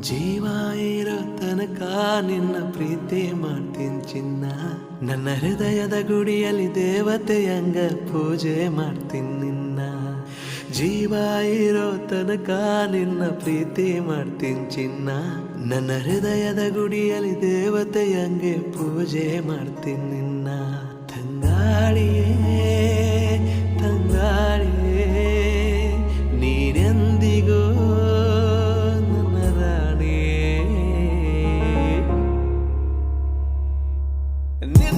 ಜೀವ ಇರೋ ತನಕ ನಿನ್ನ ಪ್ರೀತಿ ಮಾಡ್ತೀನಿ ಚಿನ್ನ. ನನ್ನ ಹೃದಯದ ಗುಡಿಯಲ್ಲಿ ದೇವತೆಯಂಗ ಪೂಜೆ ಮಾಡ್ತೀನಿ ನಿನ್ನ. ಜೀವ ಇರೋ ತನಕ ನಿನ್ನ ಪ್ರೀತಿ ಮಾಡ್ತೀನಿ ಚಿನ್ನ. ನನ್ನ ಹೃದಯದ ಗುಡಿಯಲ್ಲಿ ದೇವತೆಯಂಗೆ ಪೂಜೆ ಮಾಡ್ತೀನಿ ನಿನ್ನ. ತಂಗಾಳಿಯೇ. ನಿನ್ನ ಕಣ್ಣಿನ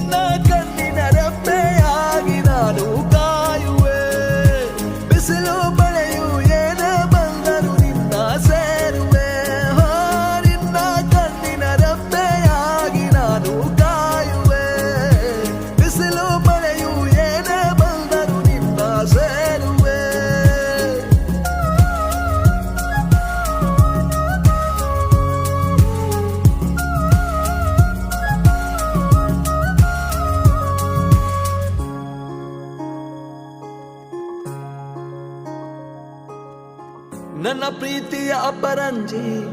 ನನ್ನ ಪ್ರೀತಿಯ ಅಪರಂಜಿ,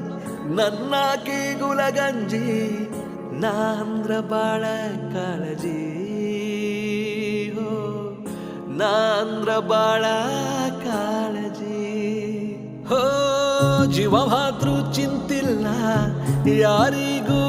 ನನ್ನ ಕೀಗುಲಗಂಜಿ, ನಾಂದ್ರ ಬಾಳ ಕಾಳಜಿ. ಹೋ, ನಾಂದ್ರ ಬಾಳ ಕಾಳಜಿ. ಹೋ ಜೀವ ಮಾತೃ ಚಿಂತಿಲ್ಲ, ಯಾರಿಗೂ